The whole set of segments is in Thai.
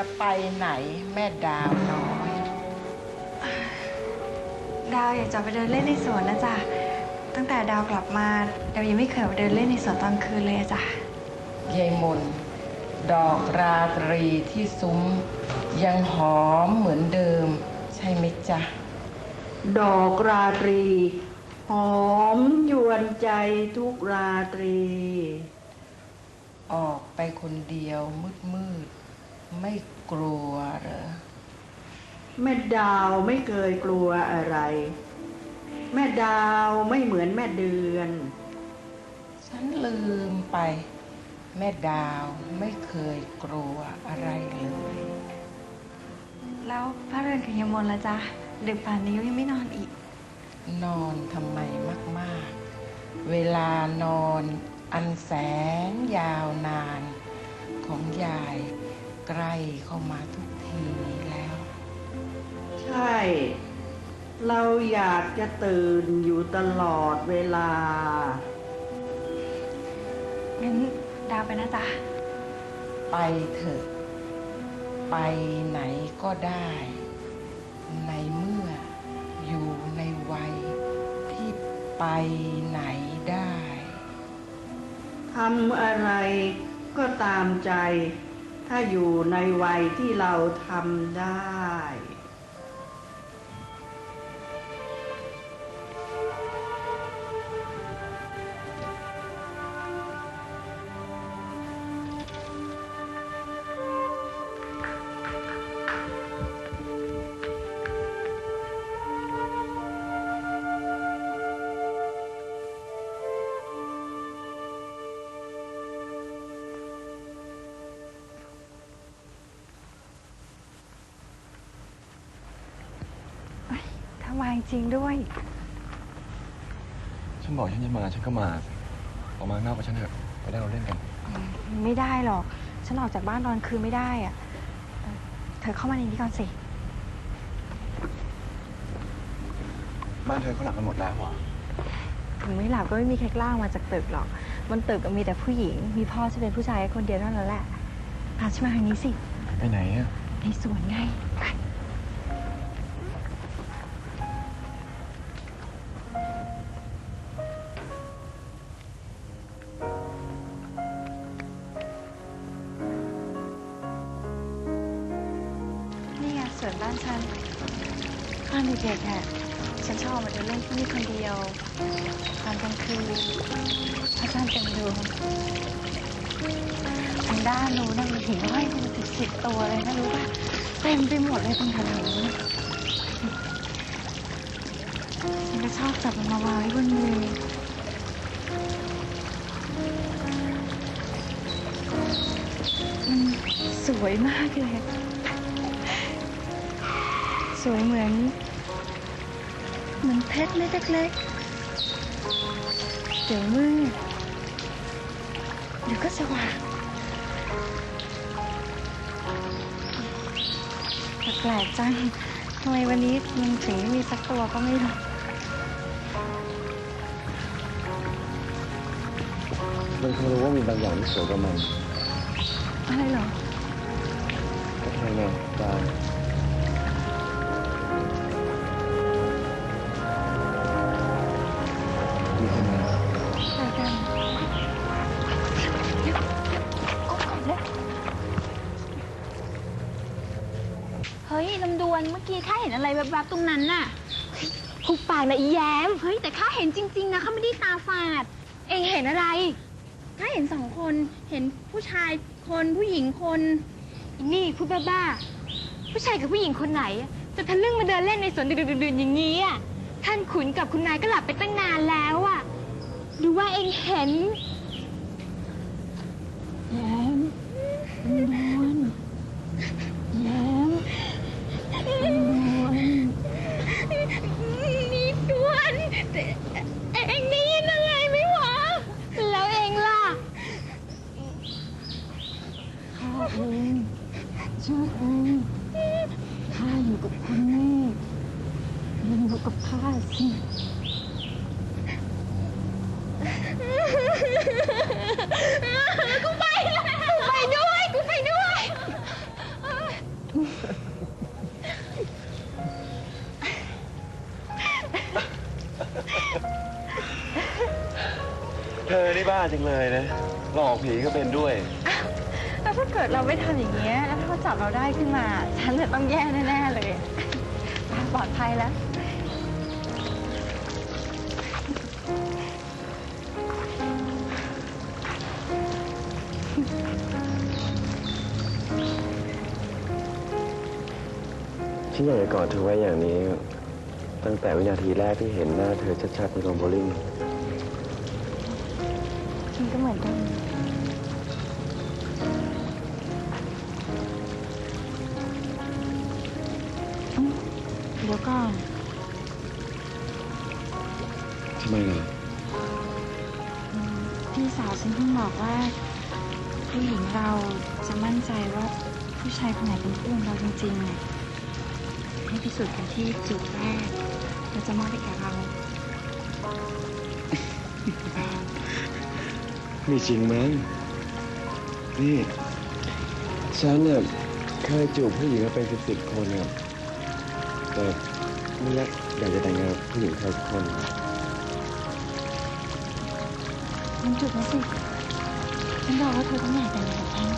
จะไปไหนแม่ดาวน้อย ดาวอยากจะไปเดินเล่นในสวนนะจ๊ะ ตั้งแต่ดาวกลับมา ดาวยังไม่เคยไปเดินเล่นในสวนตอนคืนเลยอะจ๊ะยายมน ดอกราตรีที่ซุ้ม ยังหอมเหมือนเดิม ใช่ไหมจ๊ะ ดอกราตรี หอมยวนใจทุกราตรี ออกไปคนเดียวมืดมืดๆ ไม่กลัวเหรอ แม่ดาวไม่เคยกลัวอะไร แม่ดาวไม่เหมือนแม่เดือน ฉันลืมไป แม่ดาวไม่เคยกลัวอะไรเลย แล้วพระเรือนกับยายมนละจ๊ะดึกป่านนี้ยังไม่นอนอีก นอนทำไมมาก ๆ เวลานอนอันแสนยาวนานของยาย ใกล้เข้ามาทุกทีแล้ว ใช่ เราอยากจะตื่นอยู่ตลอดเวลา งั้นดาวไปนะจ๊ะ ไปเถอะ ไปไหนก็ได้ ในเมื่ออยู่ในวัยที่ไปไหนได้ทำอะไรก็ตามใจ ถ้าอยู่ในวัยที่เราทำได้ามาจริงๆด้วย ฉันบอกฉันจะมา ฉันก็มาสิออกมาข้างนอกกับฉันเถอะไปได้เราเล่นกัน ไม่ได้หรอก ฉันออกจากบ้านตอนคืนไม่ได้อะเอ่อเธอเข้ามาในนี้ก่อนสิ บ้านเธอเขาหลับกันหมดแล้วเหรอถึงไม่หลับก็ไม่มีใครกล้าออกมาจากตึกหรอก บนตึกก็มีแต่ผู้หญิง มีพ่อจะเป็นผู้ชายแค่คนเดียวเท่านั้นแหละพาฉันมาทางนี้สิ ไปไหนอะในสวนไงไป นี่ไงสวนบ้านฉันตอนเด็กๆอะฉันชอบมาเดินเล่นที่นี่คนเดียวตอนกลางคืนพระจันทร์เต็มดวงทางด้านนู้นนะมีหิ่งห้อยเป็นสิบสิบตัวเลยนะรู้ป่ะเต็มไปหมดเลยตรงแถวนี้ฉันก็ชอบจับมันมาวางไว้บนมือมันสวยมากเลย สวยเหมือน เหมือนเพชรเล็กๆเดี๋ยวมืดเดี๋ยวก็สว่างแต่แปลกจังทำไมวันนี้มันถึงไม่มีสักตัวก็ไม่รู้มันคงรู้ว่ามีบางอย่างที่สวยกว่ามันอะไรเหรอก็แค่ไงดา กี้ข้าเห็นอะไรแบบๆตรงนั้นน่ะหุบปากนะอีแย้ม เฮ้ยแต่ข้าเห็นจริง ๆ นะข้าไม่ได้ตาฝาด เองเห็นอะไร ข้าเห็นสองคน เห็นผู้ชายคนผู้หญิงคนอีนี่พูดบ้าๆผู้ชายกับผู้หญิงคนไหน จะทะลึ่งมาเดินเล่นในสวนดึกๆดื่นๆอย่างนี้อะ ท่านขุนกับคุณนายก็หลับไปตั้งนานแล้วอะหรือว่าเองเห็น แย้มลำดวนแย้มลำดวน นี่ด้วนแต่เองได้ยินอะไรไหมวะ แล้วเองล่ะ ข้าเองชื่อเองข้าอยู่กับคุณแม่ยังอยู่ กับข้าสิ กูไปแล้วกูไปด้วย กูไปด้วย เธอนี่บ้าจังเลยนะ หลอกผีก็เป็นด้วย แล้วถ้าเกิดเราไม่ทำอย่างเงี้ย แล้วถ้าเขาจับเราได้ขึ้นมา ฉันจะต้องแย่แน่ ๆ เลย ปลอดภัยแล้ว ฉันอยากจะกอดเธอไว้อย่างนี้ ตั้งแต่วินาทีแรกที่เห็นหน้าเธอชัดๆในโรงโบลิ่งฉันก็เหมือนกันอืมเดี๋ยวก่อนทำไมล่ะพี่สาวฉันเพิ่งบอกว่า ผู้หญิงเราจะมั่นใจว่าผู้ชายคนไหนเป็นคู่ของเราจริงๆอะ ให้พิสูจน์กันที่จุดแรกเราจะมอบให้แก่เราไม่จริงมั้งนี่ฉันเนี่ยเคยจูบผู้หญิงมาเป็นสิบสิบคนเนี่ยแต่ไม่อยากอยากจะแต่งงานกับผู้หญิงใครสักคนมันจุดนะสิฉันบอกว่าเธอต้องอยากแต่งงานกับฉัน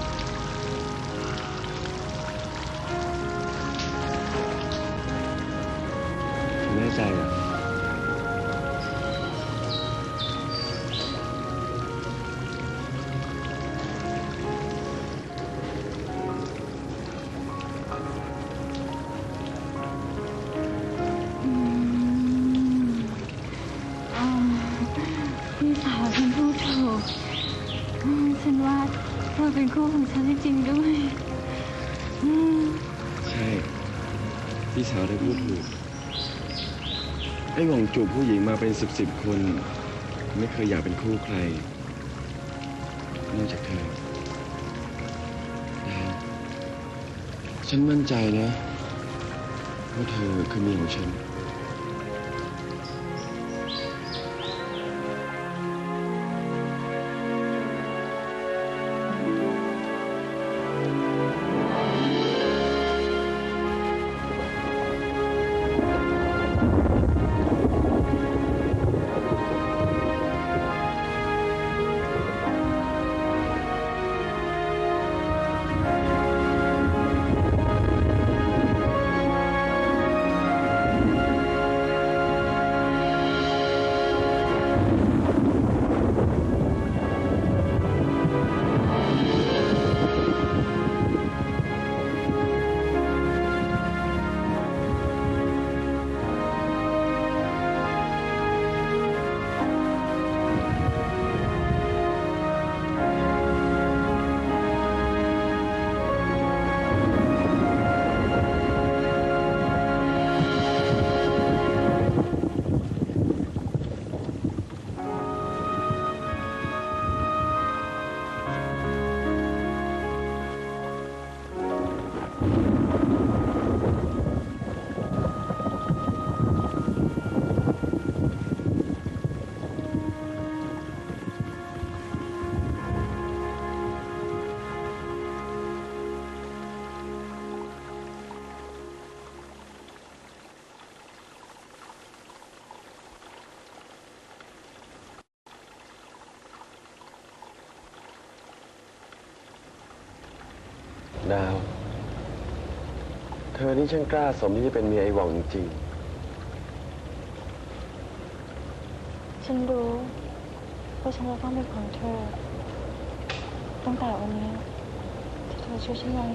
ใจเหรอพี่สาวฉันพูดถูก ฉันว่าเธอเป็นคู่ของฉันจริงๆด้วย ใช่ พี่สาวได้พูดถูก ไอ้หว่องจูบผู้หญิงมาเป็นสิบสิบคน ไม่เคยอยากเป็นคู่ใครนอกจากเธอฉันมั่นใจนะว่าเธอคือเมียของฉัน ดาว เธอนี่ช่างกล้าสมที่จะเป็นเมียไอ้หว่องจริง ฉันรู้ว่าฉันจะต้องเป็นของเธอ ตั้งแต่วันนี้ที่เธอช่วยฉันไว้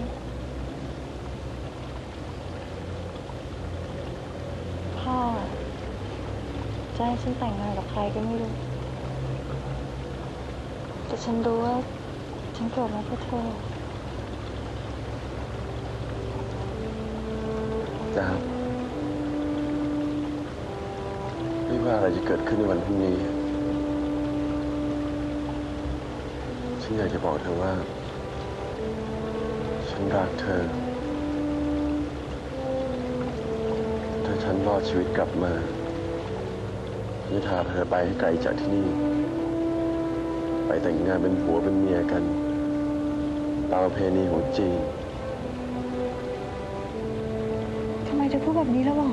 พ่อจะให้ฉันแต่งงานกับใครก็ไม่รู้ แต่ฉันรู้ว่าฉันเกิดมาเพื่อเธอ ๆดาไม่ว่าอะไรจะเกิดขึ้นในวันพรุ่งนี้ ฉันอยากจะบอกเธอว่า ฉันรักเธอ ถ้าฉันรอดชีวิตกลับมาฉันจะพาเธอไปให้ไกลจากที่นี่ ไปแต่งงานเป็นผัวเป็นเมียกัน ตามประเพณีของจีน เธอพูดแบบนี้แล้วหรอ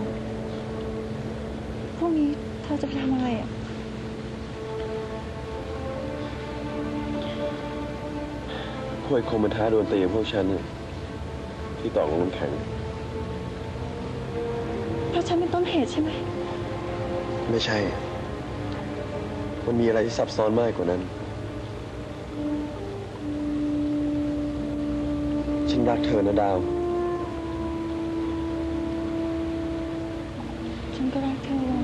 พรุ่งนี้เธอจะไปทำอะไรอะ พวกไอ้คงมาท้าโดนตีกับพวกฉันน่ะที่ต่อลงน้ำแข็ง เพราะฉันเป็นต้นเหตุใช่ไหม ไม่ใช่ มันมีอะไรที่ซับซ้อนมากกว่านั้น ฉันรักเธอนะดาว ฉันก็รัก